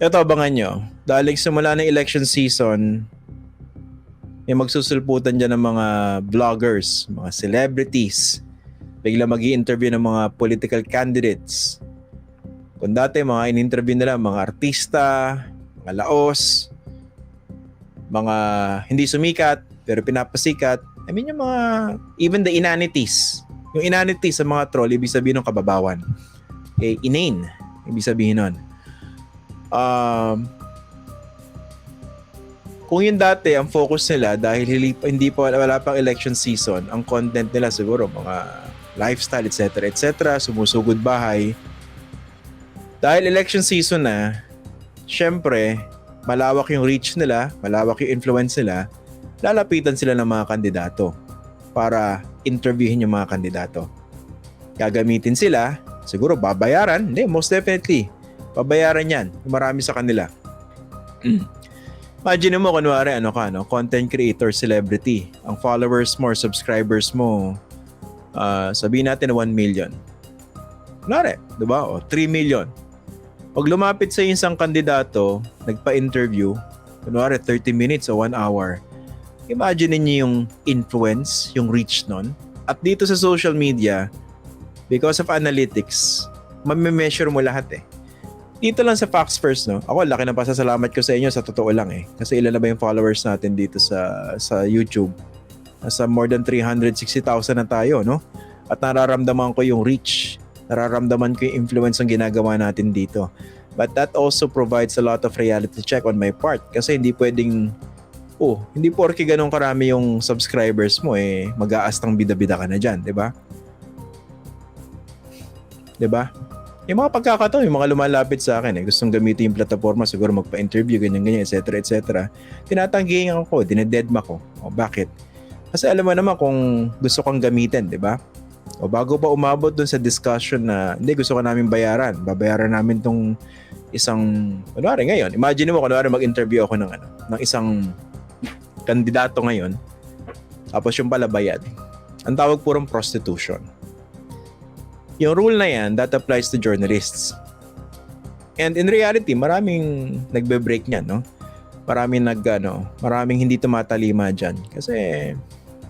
Ito, abangan nyo. Dahil simula ng election season, may magsusulputan dyan ng mga vloggers, mga celebrities. Bigla mag interview ng mga political candidates. Kung dati, mga in-interview nila, mga artista, mga laos, mga hindi sumikat, pero pinapasikat. I mean, yung mga, even the inanities. Yung inanities sa mga troll, ibig sabihin ng kababawan. Eh, inane, ibig sabihin nun. Um, kung yung dati, ang focus nila, dahil hindi pa, wala pang election season, ang content nila siguro, mga lifestyle, etc., etc., sumusugod bahay. Dahil election season na, syempre, malawak yung reach nila, malawak yung influence nila, lalapitan sila ng mga kandidato para interviewin yung mga kandidato. Gagamitin sila, siguro babayaran, hindi, most definitely, babayaran yan, marami sa kanila. Imagine mo, kunwari, ano ka, no? content creator, celebrity. Ang followers mo subscribers mo, uh, sabihin natin 1 million. Kunwari, di ba? O, 3 million. Pag lumapit sa isang kandidato, nagpa-interview, kunwari 30 minutes o 1 hour, imagine niyo yung influence, yung reach nun. At dito sa social media, because of analytics, mamimeasure mo lahat eh. Dito lang sa Facts First, no? Ako, laki ng pasasalamat ko sa inyo sa totoo lang eh. Kasi ilan na ba yung followers natin dito sa sa YouTube? Nasa more than 360,000 na tayo, no? At nararamdaman ko yung reach. Nararamdaman ko yung influence ng ginagawa natin dito. But that also provides a lot of reality check on my part. Kasi hindi pwedeng, oh, hindi porke ganun karami yung subscribers mo eh, mag-aastang bida-bida ka na dyan, di ba? Di ba? Yung mga pagkakataon, yung mga lumalapit sa akin, eh, gustong gamitin yung plataforma, siguro magpa-interview, ganyan-ganyan, etc. etc. Tinatanggihan ako, dinededma ko. O bakit? Kasi alam mo naman kung gusto kang gamitin, di ba? O bago pa umabot dun sa discussion na, hindi, gusto ka namin bayaran. Babayaran namin tong isang, kunwari ngayon, imagine mo, kunwari mag-interview ako ng, ano, ng isang kandidato ngayon, tapos yung pala bayad. Ang tawag purong prostitution. Yung rule na yan, that applies to journalists. And in reality, maraming nagbe-break niyan, no? Maraming nag, ano, maraming hindi tumatalima dyan. Kasi,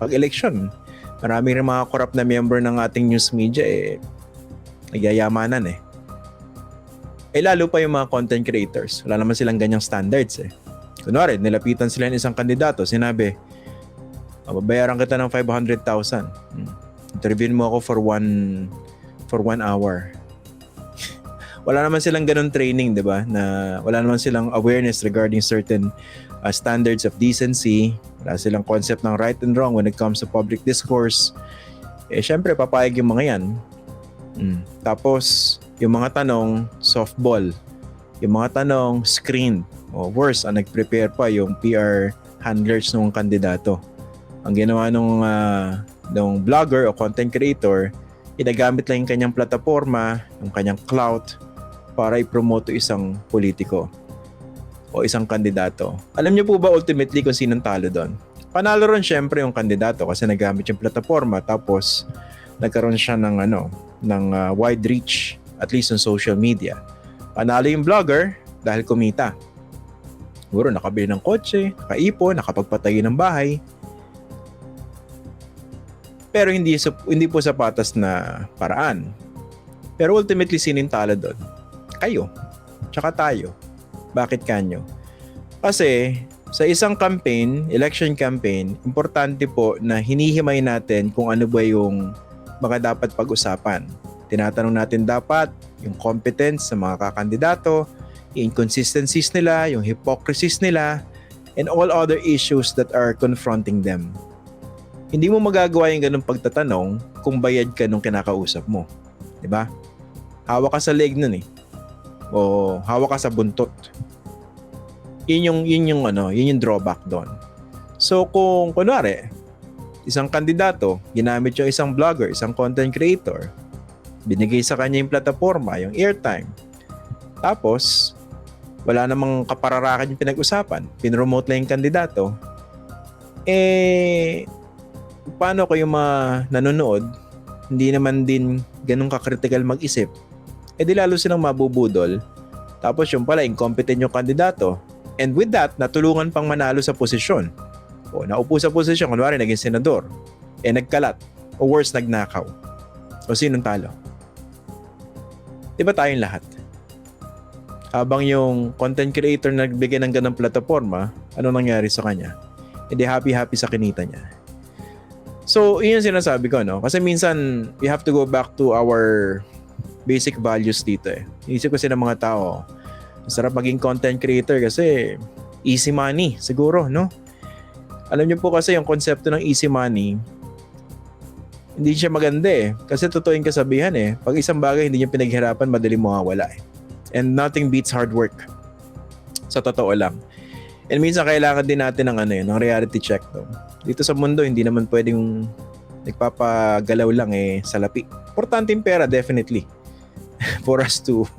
pag election, maraming rin mga corrupt na member ng ating news media, eh, nagyayamanan eh. Eh, lalo pa yung mga content creators. Wala naman silang ganyang standards eh. Kunwari, nilapitan sila ng isang kandidato, sinabi, babayaran kita ng 500,000. Hmm. Interviewin mo ako for one for one hour. wala naman silang ganun training, di ba? Na wala naman silang awareness regarding certain uh, standards of decency. Wala silang concept ng right and wrong when it comes to public discourse. Eh, syempre, papayag yung mga yan. Mm. Tapos, yung mga tanong, softball. Yung mga tanong, screen. O worse, ang nag-prepare pa yung PR handlers ng kandidato. Ang ginawa nung, uh, nung vlogger o content creator, ginagamit lang yung kanyang plataforma, yung kanyang clout para i-promote isang politiko o isang kandidato. Alam niyo po ba ultimately kung sinong talo doon? Panalo ron syempre yung kandidato kasi nagamit yung plataforma tapos nagkaroon siya ng ano, ng uh, wide reach at least on social media. Panalo yung vlogger dahil kumita. Siguro nakabili ng kotse, nakaipon, nakapagpatayo ng bahay, pero hindi hindi po sa patas na paraan. Pero ultimately talo doon? Kayo. Tsaka tayo. Bakit kanyo? Kasi sa isang campaign, election campaign, importante po na hinihimay natin kung ano ba yung mga dapat pag-usapan. Tinatanong natin dapat yung competence sa mga kakandidato, inconsistencies nila, yung hypocrisies nila, and all other issues that are confronting them hindi mo magagawa yung ganung pagtatanong kung bayad ka nung kinakausap mo. 'Di ba? Hawak ka sa leg nun eh. O hawak ka sa buntot. Yun yung, yun yung ano, yun yung drawback doon. So kung kunwari, isang kandidato, ginamit yung isang vlogger, isang content creator, binigay sa kanya yung plataforma, yung airtime. Tapos, wala namang kapararakan yung pinag-usapan. Pinromote lang yung kandidato. Eh, paano yung mga nanonood, hindi naman din ganun ka-critical mag-isip, eh di lalo silang mabubudol Tapos yung pala, incompetent yung kandidato. And with that, natulungan pang manalo sa posisyon. O naupo sa posisyon, kunwari naging senador. Eh nagkalat. O worse, nagnakaw. O sinong talo? Di ba tayong lahat? Habang yung content creator na nagbigay ng ganang plataforma, ano nangyari sa kanya? Hindi happy-happy sa kinita niya. So, yun yung sinasabi ko, no? Kasi minsan, we have to go back to our basic values dito eh. Iisip kasi ng mga tao, masarap maging content creator kasi easy money, siguro, no? Alam niyo po kasi yung konsepto ng easy money, hindi siya maganda eh. Kasi totoo yung kasabihan eh. Pag isang bagay hindi niya pinaghirapan, madali mawawala eh. And nothing beats hard work. Sa totoo lang. And minsan kailangan din natin ng ano yun, ng reality check. No? Dito sa mundo, hindi naman pwedeng nagpapagalaw lang eh sa lapi. Importante yung pera, definitely. For us to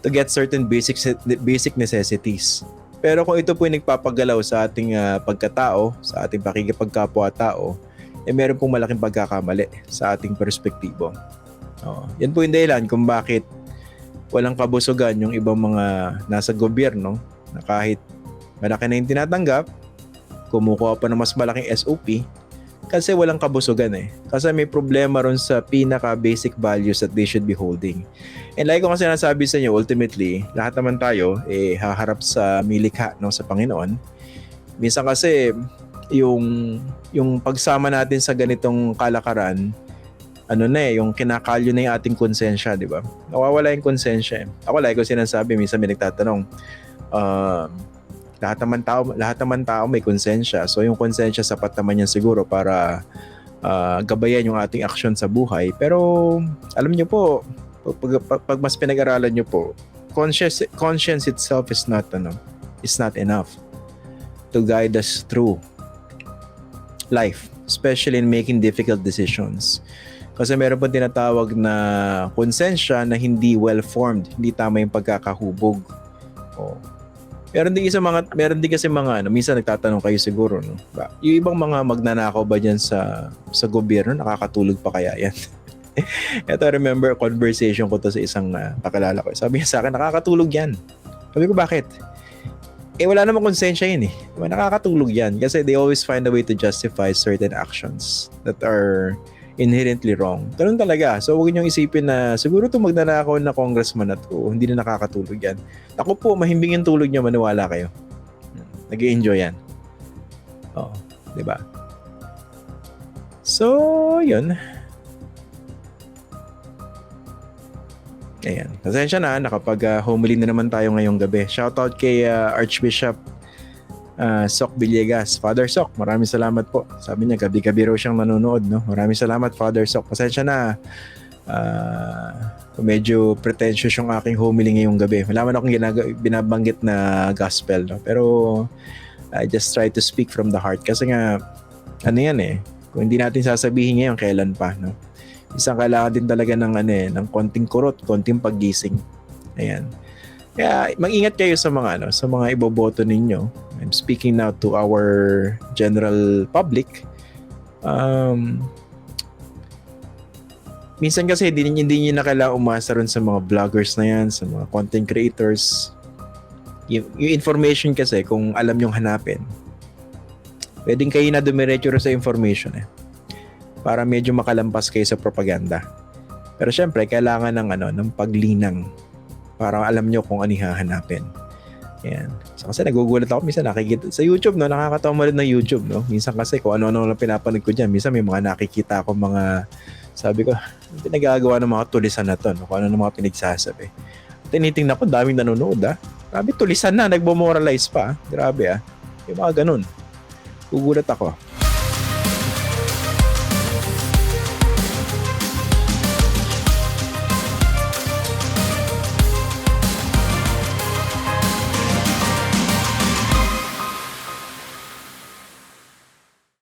to get certain basic basic necessities. Pero kung ito po yung nagpapagalaw sa ating ah, pagkatao, sa ating pakikipagkapwa-tao, eh meron pong malaking pagkakamali sa ating perspektibo. Oo. Yan po yung dahilan kung bakit walang kabusugan yung ibang mga nasa gobyerno na kahit malaki na yung tinatanggap, kumukuha pa ng mas malaking SOP kasi walang kabusugan eh. Kasi may problema ron sa pinaka-basic values that they should be holding. And like ko kasi nasabi sa inyo, ultimately, lahat naman tayo eh haharap sa milikha no, sa Panginoon. Minsan kasi yung yung pagsama natin sa ganitong kalakaran, ano na eh, yung kinakalyo na yung ating konsensya, di ba? Nawawala yung konsensya. eh. Ako like ko sinasabi, minsan may nagtatanong, um, lahat naman tao, lahat naman tao may konsensya. So yung konsensya sapat naman yan siguro para ah, gabayan yung ating aksyon sa buhay. Pero alam niyo po, pag, pag, pag mas pinag-aralan niyo po, conscience conscience itself is not ano, is not enough to guide us through life, especially in making difficult decisions. Kasi meron po tinatawag na konsensya na hindi well-formed, hindi tama yung pagkakahubog. Oh. Meron din isa mga meron din kasi mga ano, minsan nagtatanong kayo siguro no. Ba, yung ibang mga magnanakaw ba diyan sa sa gobyerno nakakatulog pa kaya yan? Ito remember conversation ko to sa isang uh, kakilala ko. Sabi niya sa akin nakakatulog yan. Sabi ko bakit? Eh wala namang konsensya yun eh. Nakakatulog yan kasi they always find a way to justify certain actions that are inherently wrong. Ganun talaga. So huwag niyong isipin na siguro itong magnanakaw na congressman na to, hindi na nakakatulog yan. Ako po, mahimbing yung tulog niya, maniwala kayo. nag enjoy yan. Oo. di ba? So, yun. Ayan. Pasensya na, nakapag uh, homily na naman tayo ngayong gabi. Shoutout kay uh, Archbishop uh, Sok Villegas. Father Sok, maraming salamat po. Sabi niya, gabi-gabi raw siyang nanonood. No? Maraming salamat, Father Sok. Pasensya na. Uh, medyo pretentious yung aking homily ngayong gabi. Wala man akong ginag- binabanggit na gospel. No? Pero I just try to speak from the heart. Kasi nga, ano yan eh. Kung hindi natin sasabihin ngayon, kailan pa. No? Isang kailangan din talaga ng, ano eh, ng konting kurot, konting paggising. Ayan. Kaya mag-ingat kayo sa mga ano, sa mga iboboto ninyo. I'm speaking now to our general public. Um, minsan kasi hindi, hindi nyo na kailangan umasa ron sa mga vloggers na yan, sa mga content creators. Yung, yung information kasi, kung alam nyong hanapin, pwedeng kayo na dumiretso sa information eh. Para medyo makalampas kayo sa propaganda. Pero syempre, kailangan ng ano, ng paglinang para alam nyo kung ano hahanapin. Yan. So, kasi nagugulat ako minsan nakikita sa YouTube no, nakakatawa mo rin ng YouTube no. Minsan kasi kung ano-ano lang pinapanood ko diyan, minsan may mga nakikita ako mga sabi ko, ano pinagagawa ng mga tulisan na to, no? kung ano ng mga pinagsasabi. Tinitingnan ko, daming nanonood ah. Grabe, tulisan na, nagbo-moralize pa. ah. Grabe ah. Yung mga ganun. Gugulat ako.